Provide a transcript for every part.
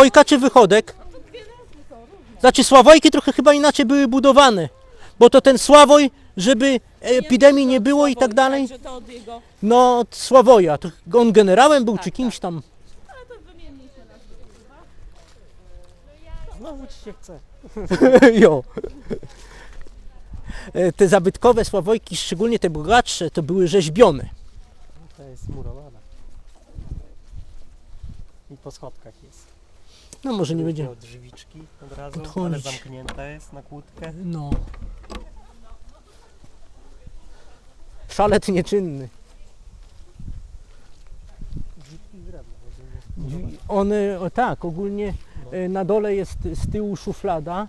Sławojka czy wychodek? Znaczy Sławojki trochę chyba inaczej były budowane. Bo to ten Sławoj, żeby epidemii nie było i tak dalej. No od Sławoja. To on generałem był czy kimś tam. ale to wymieniliśmy nas. Znowu ci się chce. jo. E, Te zabytkowe Sławojki, szczególnie te bogatsze, to były rzeźbione. To jest murowana. I po schodkach jest. No może nie Będzie od drzwiczki od razu, ale zamknięta jest na kłódkę. No. Szalet nieczynny. Z drewna. One, o tak, ogólnie e, na dole jest z tyłu szuflada,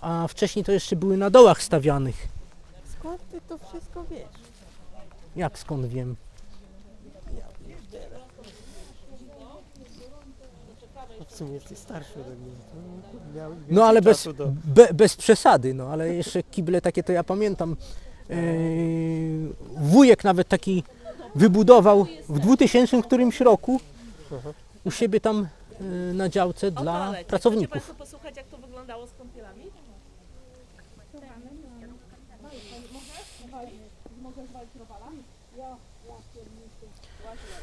a wcześniej to jeszcze były na dołach stawianych. Skąd ty to wszystko wiesz? Jak skąd wiem? W sumie jesteś starszy ode mnie. to Miał więcej No ale bez, czasu Do... be, bez przesady, no ale jeszcze kible takie to ja pamiętam. E, wujek nawet taki wybudował w 2000 którymś roku u siebie tam e, na działce dla Opaleć. Chcecie pracowników. Państwo posłuchać jak to wyglądało z kąpielami?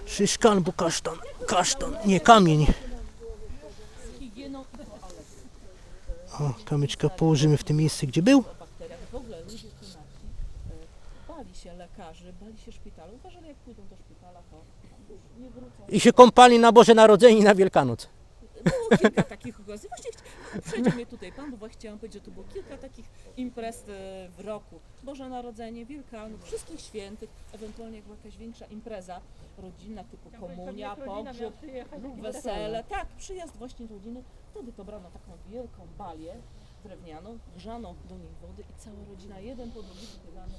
Szyszka albo kasztan. Kasztan, nie kamień. Z higieną O, kamyczka położymy w tym miejscu, gdzie był. W ogóle ludzie e, bali się lekarzy, bali się szpitalu. Uważali jak pójdą do szpitala, to już nie wrócą. I się kąpali na Boże Narodzenie i na Wielkanoc. Było kilka takich okazji. Właśnie chci- mnie tutaj Pan, bo właśnie chciałam powiedzieć, że tu było kilka takich imprez e, w roku. Boże Narodzenie, Wielkanoc, Wszystkich Świętych, ewentualnie jak była jakaś większa impreza rodzinna, typu komunia, pogrzeb, wesele. Tak, przyjazd właśnie rodziny. Wtedy to brano taką wielką balię drewnianą, grzano do niej wody i cała rodzina, jeden po drugim, śpiewano,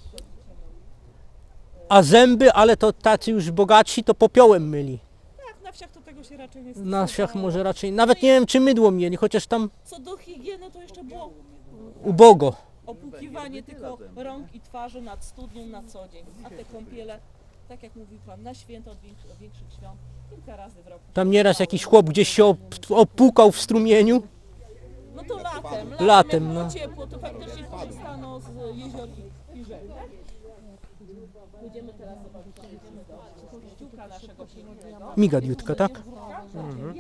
A zęby, ale to tacy już bogatsi, to popiołem myli. Tak, na wsiach to tego się raczej nie Na wsiach stosowało. może raczej, nawet nie wiem czy mydło mieli, chociaż tam Co do higieny, to jeszcze było ubogo. opłukiwanie tylko rąk i twarzy nad studnią na co dzień, a te kąpiele, tak jak mówił Pan, na święta od większych, od większych świąt, kilka razy w roku. Tam nieraz jakiś chłop gdzieś się op opłukał w strumieniu. No to latem, latem, Latem, jak było no. ciepło, to faktycznie korzystano z jezior i- i rzek. Pójdziemy teraz zobaczyć idziemy do kościółka naszego pięknego. Migadiutka, tak? Mhm.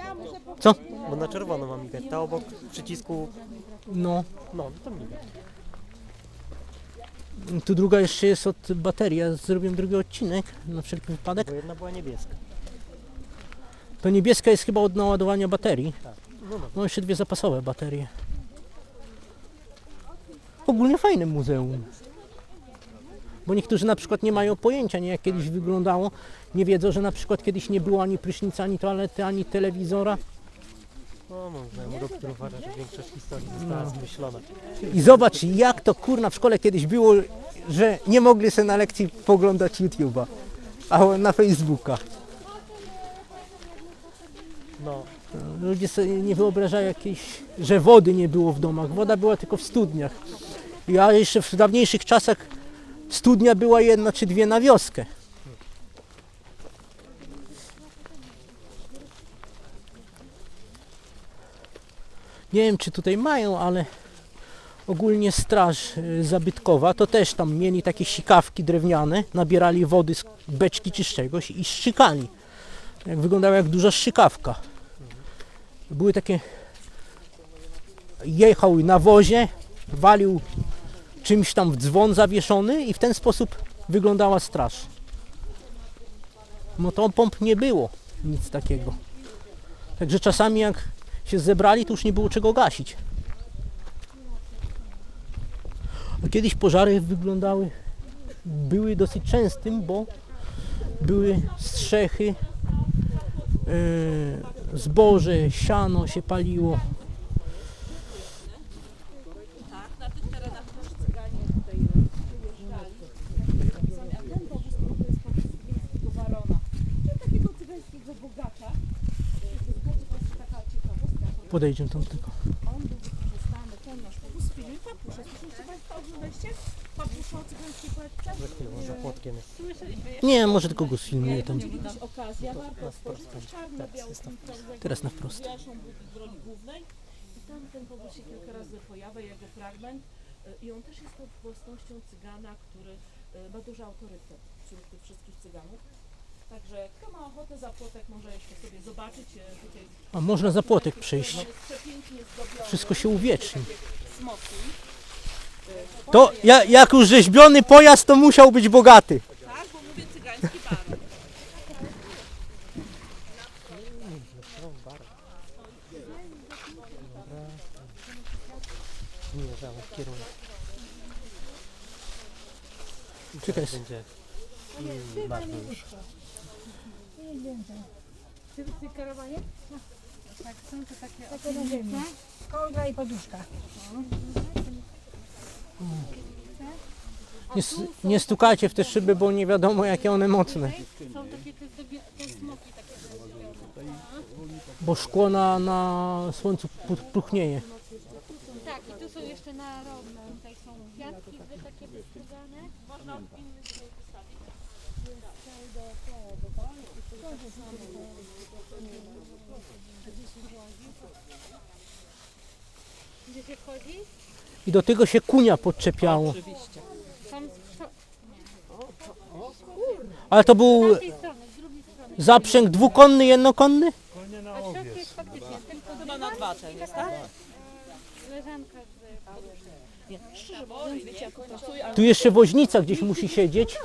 Bo na czerwono ma migać. Ta obok przycisku, No. no to miga. Tu druga jeszcze jest od baterii. Ja zrobiłem drugi odcinek na wszelki wypadek. Bo jedna była niebieska. To niebieska jest chyba od naładowania baterii. No. No jeszcze dwie zapasowe baterie. Ogólnie fajne muzeum. Bo niektórzy na przykład nie mają pojęcia, nie jak kiedyś wyglądało. Nie wiedzą, że na przykład kiedyś nie było ani prysznica, ani toalety, ani telewizora. No, mam znajomego, który uważa, że większość historii została zmyślona. I zobacz, jak to kurna w szkole kiedyś było, że nie mogli sobie na lekcji poglądać YouTube'a, a na Facebooka. No, Ludzie sobie nie wyobrażają jakiejś, że wody nie było w domach. Woda była tylko w studniach. Ja jeszcze w dawniejszych czasach studnia była jedna czy dwie na wioskę. Nie wiem czy tutaj mają, ale ogólnie straż y, zabytkowa to też tam mieli takie sikawki drewniane, nabierali wody z beczki czy z czegoś i szczykali. Jak wyglądała jak duża szczykawka. Były takie jechał na wozie walił czymś tam w dzwon zawieszony i w ten sposób wyglądała straż. Motopomp nie było nic takiego. Także czasami jak się zebrali to już nie było czego gasić kiedyś pożary wyglądały były dosyć częstym bo były strzechy e, zboże, siano się paliło. Tak, na tych terenach też cyganie tutaj przyjeżdżali. Czasami, a ten powóz to jest powóz cygańskiego barona. Czyli takiego cygańskiego bogacza. To jest taka ciekawostka. że Podejdziemy tam tylko. On powóz płotkiem jest. Nie, może tylko go sfilmuję tam. Będzie kiedyś okazja, warto Teraz na wprost. W roli głównej i powód się kilka razy pojawia, jego fragment i on też jest własnością cygana, który ma duży autorytet wśród tych wszystkich cyganów. Także kto ma ochotę za płotek może jeszcze sobie zobaczyć y, tutaj A można za płotek przepięknie zdobiony. Wszystko się uwieczni. Smoki. To ja, jak już rzeźbiony pojazd, to musiał być bogaty. Tak, bo mówię cygański baron. Zmierzamy w kierunku. Czekaj. Będzie Ty, ty karawanie? Tak, są to takie takie na ziemi. Kołdra i poduszka. Nie, nie stukajcie w te szyby, bo nie wiadomo jakie one mocne. Są takie te, smoki takie. Bo szkło na, na słońcu pu- puchnieje. Tak, i tu są jeszcze na równo. Tutaj są kwiatki wy takie wystrugane. Można w innych sobie wystawić. Gdzie się wchodzi? I do tego się kunia podczepiało. Oczywiście. Tam Ale to był z tej strony, z drugiej strony. zaprzęg dwukonny, jednokonny? A w środku jest faktycznie tylko Chyba na dwa ten jest, tak? Poduszką. Nie, szczerze mówiąc, wiecie jak pracuję, ale Tu jeszcze woźnica gdzieś musi siedzieć,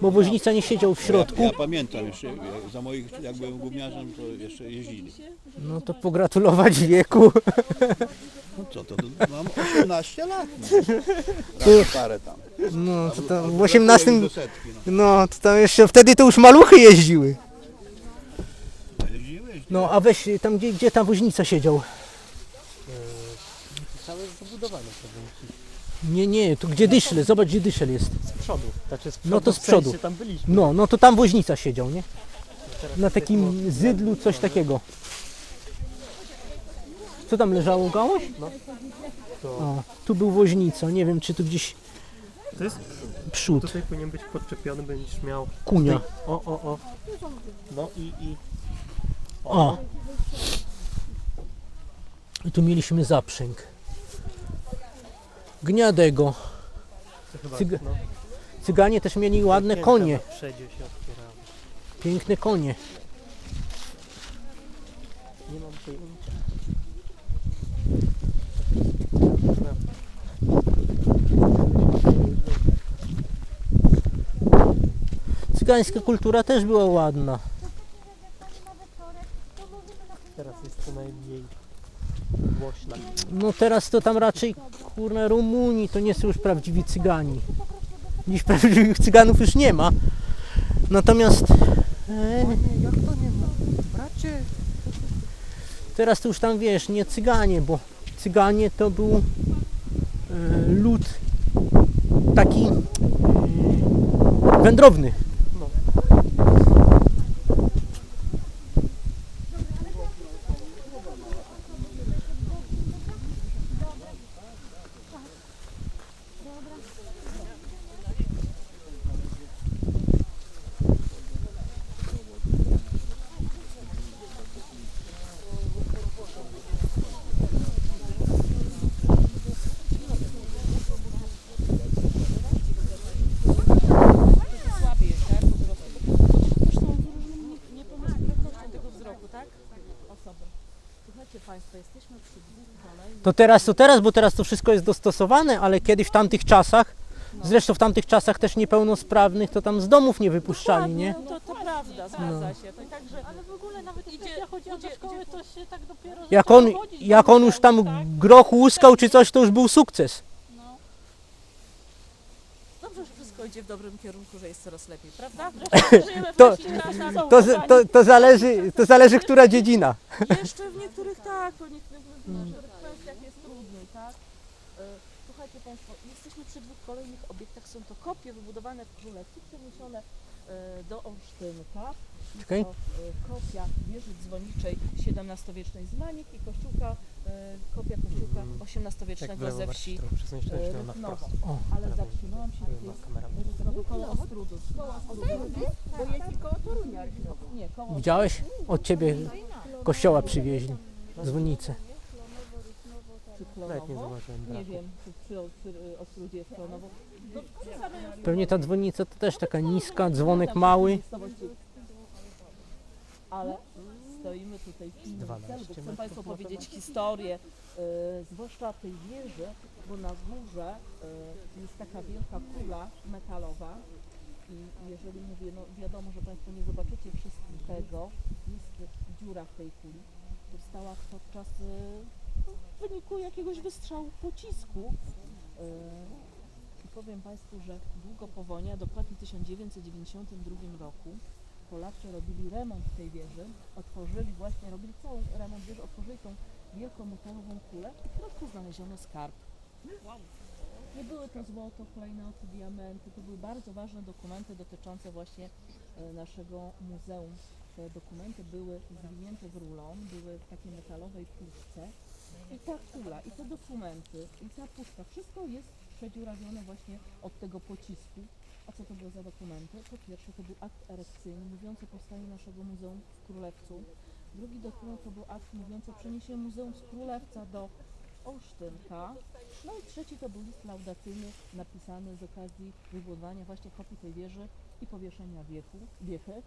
bo woźnica nie siedział w środku. Ja pamiętam jeszcze, jak za moich, jak byłem gówniarzem, to jeszcze jeździli. No to pogratulować wieku. No co to, to mam 18 lat. No. Raz parę tam. No to tam w Brakuje 18. mi do setki, no. No to tam jeszcze wtedy to już maluchy jeździły. No a weź tam gdzie, gdzie ta woźnica siedział? Całe jest zabudowane. Nie, nie, tu gdzie dyszel, zobacz gdzie dyszel jest. Z przodu. Znaczy z przodu, No to z w sensie przodu. tam byliśmy. No, no to tam woźnica siedział, nie? Teraz Na takim zydlu coś takiego. Co tam leżało gałąź? To, O, tu był woźnica, nie wiem czy tu gdzieś to jest, przód, tutaj powinien być podczepiony, będziesz miał... kunia. O, o, o. No i... i O! I tu mieliśmy zaprzęg. Gniadego. to Cyg- no, Cyganie też mieli ładne konie. Piękne konie. Nie mam pojęcia. Cygańska kultura też była ładna. Teraz jest co najmniej głośna. No teraz to tam raczej kurna Rumuni, to nie są już prawdziwi Cygani. Dziś prawdziwych Cyganów już nie ma. Natomiast Jak to nie ma? Bracie! teraz to już tam wiesz, nie Cyganie, bo Cyganie to był e, lud taki e, wędrowny. No. słabiej, tak? Po prostu. Też są z różną nie- niepełnosprawnością tego wzroku, tak? Osoby. Słuchajcie Państwo, jesteśmy przy dwóch kolejnych. To teraz, to teraz, bo teraz to wszystko jest dostosowane, ale kiedyś w tamtych czasach, zresztą w tamtych czasach też niepełnosprawnych, to tam z domów nie wypuszczali, nie? No to, to prawda, zgadza się. To także Ale w ogóle nawet Idzie- jak ja chodziłam do szkoły, to się tak dopiero Jak zaczęło on, chodzić jak on już tam liceum, tak? groch łuskał czy coś, to już był sukces. No. dobrze, że wszystko idzie w dobrym kierunku, że jest coraz lepiej, prawda? Żyjemy w To- czasach. To, z- to, to, zależy, to zależy, która dziedzina. Jeszcze w niektórych tak, w niektórych w kwestiach jest trudniej, tak? E, Słuchajcie Państwo, jesteśmy przy dwóch kolejnych obiektach. Są to kopie wybudowane w Królewcu, przeniesione e, do Olsztynka. Czekaj. To, e, kopia wieży dzwoniczej XVII-wiecznej z Maniek i kościółka, e, kopia kościółka Mhm. XVIII-wiecznego Jak w lewo ze wsi. przesunąć e, na wprost. O, Ale zatrzymałam się kamera koło Ostrudu. Koło Ostrudu. Bo jest koło Torunia. Nie, koło widziałeś? Od ciebie kościoła przywieźli. Dzwonnicę. czy Nawet nie Klonowo. zauważyłem Nie braku. wiem, czy przy, przy Ostrudzie jest Klonowo. No, Pewnie ta dzwonnica to też taka niska, dzwonek mały. miejscowości. Ale stoimy tutaj w innym 12 celu, bo chcę Państwu powiedzieć historię, e, zwłaszcza tej wieży, bo na górze e, jest taka wielka kula metalowa i jeżeli mówię, no wiadomo, że Państwo nie zobaczycie wszystkiego, jest dziura w tej kuli, powstała podczas e, no, w wyniku jakiegoś wystrzału pocisku. E, I powiem Państwu, że długo po wojnie, dokładnie w 1992 roku, Polacy robili remont tej wieży, otworzyli właśnie, robili cały remont wieży, otworzyli tą wielką metalową kulę i w środku znaleziono skarb. Nie były to złoto, klejnoty, diamenty, to były bardzo ważne dokumenty dotyczące właśnie e, naszego muzeum. Te dokumenty były zwinięte w rulon, były w takiej metalowej puszce i ta kula, i te dokumenty, i ta puszka, wszystko jest przedziurawione właśnie od tego pocisku. A co to były za dokumenty? Po pierwsze to był akt erekcyjny mówiący o powstaniu naszego muzeum w Królewcu. Drugi dokument to był akt mówiący o przeniesieniu muzeum z Królewca do Olsztynka. No i trzeci to był list laudacyjny napisany z okazji wybudowania właśnie kopii tej wieży i powieszenia wieku, wiechy.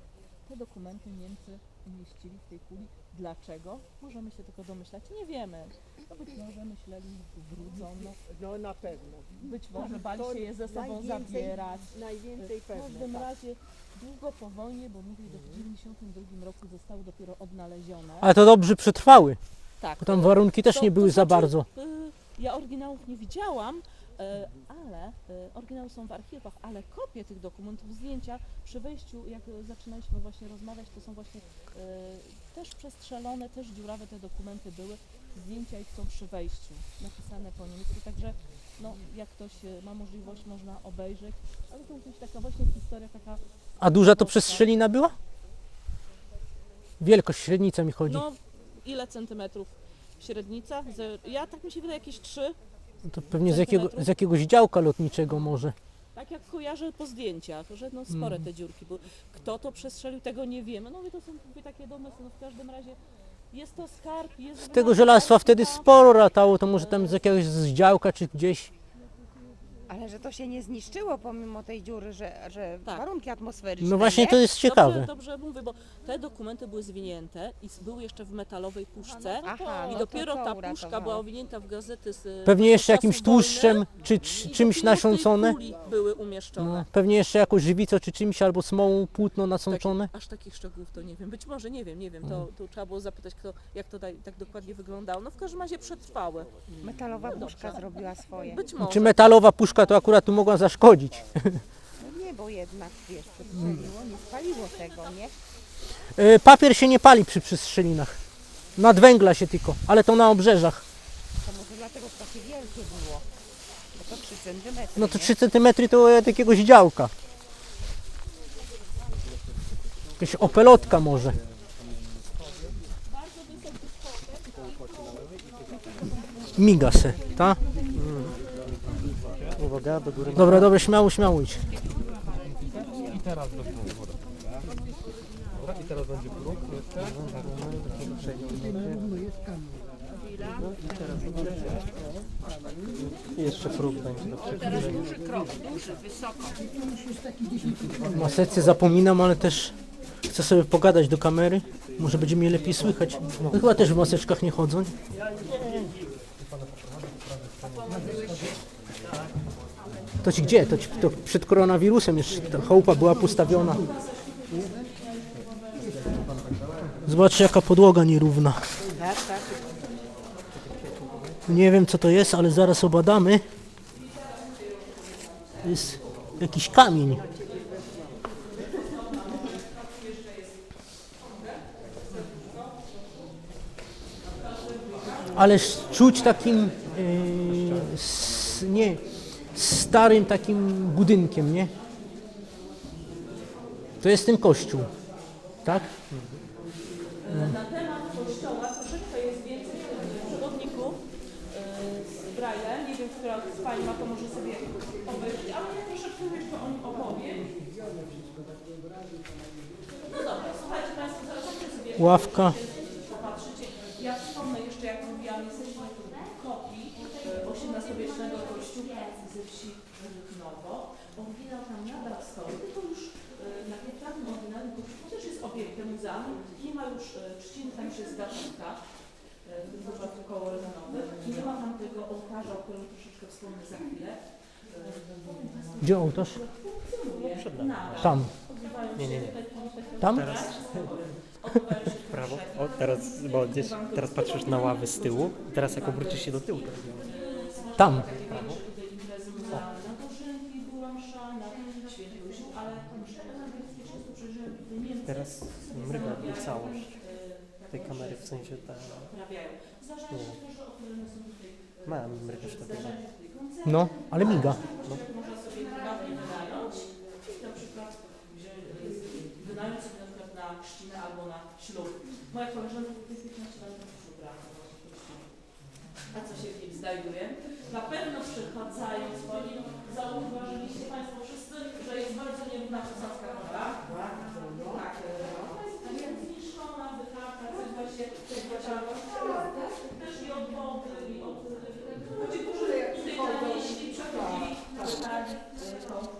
Te dokumenty Niemcy umieścili w tej kuli. Dlaczego? Możemy się tylko domyślać. Nie wiemy. No być może myśleli, wrócą. No, No na pewno. być może bali To się je ze sobą najwięcej- zabierać. Najwięcej W pewne. każdym tak. razie długo po wojnie, bo mówię, że w 1992 roku zostały dopiero odnalezione. Ale to dobrze przetrwały, tak, bo tam warunki też to- nie to były za znaczy, bardzo. y, Ja oryginałów nie widziałam, ale e, oryginały są w archiwach, ale kopie tych dokumentów, zdjęcia przy wejściu, jak e, zaczynaliśmy właśnie rozmawiać, to są właśnie e, też przestrzelone, też dziurawe te dokumenty były. Zdjęcia ich są przy wejściu, napisane po niemiecku, także no, jak ktoś e, ma możliwość, można obejrzeć, ale to jest taka właśnie historia taka A duża to przestrzelina była? Wielkość, średnica mi chodzi. No, ile centymetrów średnica? Ja tak mi się wydaje jakieś trzy. To pewnie z, jakiego, z jakiegoś działka lotniczego może. Tak jak kojarzę po zdjęciach, że no spore Mhm. te dziurki były. Kto to przestrzelił, tego nie wiemy. No mówię, to są mówię, takie domysły. No w każdym razie jest to skarb, jest... Z tego żelastwa wtedy sporo latało, to może tam z jakiegoś z działka czy gdzieś. Ale że to się nie zniszczyło pomimo tej dziury, że, że Tak. warunki atmosferyczne. No właśnie nie? to jest ciekawe. Dobrze, dobrze mówię, bo te dokumenty były zwinięte i s- były jeszcze w metalowej puszce. Aha, I no dopiero to ta puszka uratowało? była owinięta w gazety z Pewnie jeszcze jakimś wojny tłuszczem czy, czy i czymś dopiero tej kuli były umieszczone. No, pewnie jeszcze jakąś żywicą czy czymś albo smołą płótno nasączone. Taki, aż takich szczegółów to nie wiem. Być może nie wiem, nie wiem. Mm. To, to trzeba było zapytać, kto, jak to daj, tak dokładnie wyglądało. No w każdym razie przetrwały. Metalowa puszka zrobiła swoje. Być może. Czy metalowa puszka to akurat tu mogła zaszkodzić. No nie, bo jednak wiesz, przestrzeliło, nie spaliło tego, nie? E, Papier się nie pali przy przestrzelinach. Nad węgla się tylko, ale to na obrzeżach. To może dlatego takie wielkie było. Bo to 3 cm. No to 3 cm to od jakiegoś działka. Jakaś opelotka może. Miga se, ta? Uwaga, do góry. Dobra, dobra, śmiało, śmiało idź. I teraz do góry. Dobra, i teraz będzie próg jeszcze. I jeszcze próg będzie do przekroczenia. W maseczce zapominam, ale też chcę sobie pogadać do kamery. Może będzie mnie lepiej słychać. No chyba też w maseczkach nie chodzą. To ci gdzie? To, ci, to przed koronawirusem jeszcze ta chałupa była postawiona. Zobaczcie jaka podłoga nierówna. Nie wiem co to jest, ale zaraz obadamy. To jest jakiś kamień. Ależ czuć takim yy, nie, starym takim budynkiem, nie? To jest ten kościół, tak? Na temat kościoła troszeczkę jest więcej przewodników yy, z Braille'em. Nie wiem, która z Pań ma, to może sobie obejrzeć, ale ja troszeczkę jeszcze o nim opowiem. No dobra, słuchajcie Państwo, zobaczcie sobie. Ławka. Popatrzycie. Ja wspomnę jeszcze, jak mówiłam, jesteśmy w kopii e, XVIII-wiecznego kościoła ze wsi Rychnowo. Oryginał tam nadal stoi, tylko już e, na piętrawnym oryginalnym kościół też jest muzeum. Nie ma już trzciny, tam już jest gatunka w tym wypadku koło. I nie ma tam tego ołtarza, o którym troszeczkę wspomnę za chwilę. E, Gdzie ołtarz? Tam. Odbywają Nie, nie, się nie. Tam? Odbywają się te Prawo. O, teraz, bo gdzieś, teraz patrzysz na ławy z tyłu, teraz jak obrócisz się do tyłu, to Tam. Tutaj sensie ta... Zdarzają się no. są tutaj... Mam rykasz. No, ale miga. No. Można sobie wynająć, że sobie na przykład na albo na ślub. Moja koleżanka jest 15 lat temu. A co się w nim znajduje? Na pewno przechodząc po nim zauważyliście Państwo wszyscy, że jest bardzo nierówna posadzka, prawda? Tak. E, oczywiście tych zaczarów. Też i od mody, i od... Ludzie, którzy tutaj na mieście przechodzili, tak, tak, to